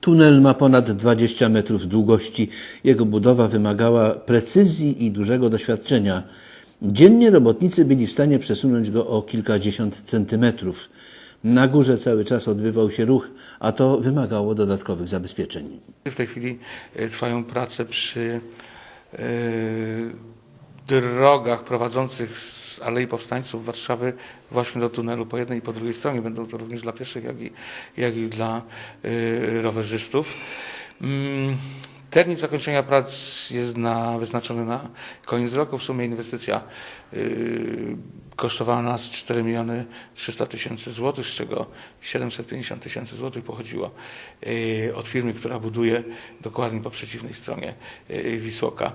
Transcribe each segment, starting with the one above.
Tunel ma ponad 20 metrów długości. Jego budowa wymagała precyzji i dużego doświadczenia. Dziennie robotnicy byli w stanie przesunąć go o kilkadziesiąt centymetrów. Na górze cały czas odbywał się ruch, a to wymagało dodatkowych zabezpieczeń. W tej chwili e, trwają prace przy e, drogach prowadzących z Alei Powstańców Warszawy właśnie do tunelu po jednej i po drugiej stronie. Będą to również dla pieszych, jak i, jak i dla e, rowerzystów. Termin zakończenia prac jest na, wyznaczony na koniec roku. W sumie inwestycja y, kosztowała nas 4 miliony 300 tysięcy złotych, z czego 750 tysięcy złotych pochodziło y, od firmy, która buduje dokładnie po przeciwnej stronie y, Wisłoka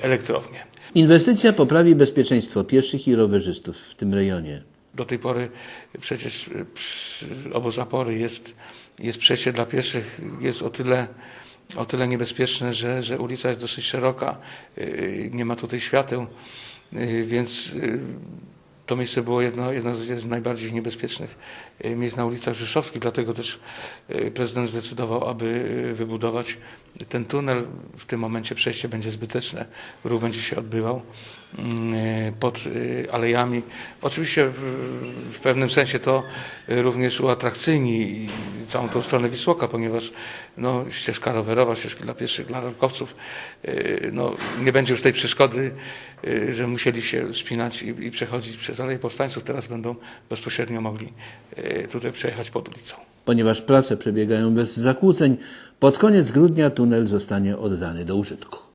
elektrownię. Inwestycja poprawi bezpieczeństwo pieszych i rowerzystów w tym rejonie. Do tej pory przecież obok zapory jest, jest przejście dla pieszych, jest o tyle, o tyle niebezpieczne, że, że ulica jest dosyć szeroka, y, nie ma tutaj świateł, y, więc y, to miejsce było jedno, jedno z najbardziej niebezpiecznych miejsc na ulicach Rzeszowskich, dlatego też prezydent zdecydował, aby wybudować ten tunel. W tym momencie przejście będzie zbyteczne, ruch będzie się odbywał pod y, alejami. Oczywiście w, pewnym sensie to y, również uatrakcyjni całą tą stronę Wisłoka, ponieważ no, ścieżka rowerowa, ścieżki dla pieszych, dla rolkowców, y, no, nie będzie już tej przeszkody, y, że musieli się wspinać i, i przechodzić przez Aleję Powstańców. Teraz będą bezpośrednio mogli y, tutaj przejechać pod ulicą. Ponieważ prace przebiegają bez zakłóceń, pod koniec grudnia tunel zostanie oddany do użytku.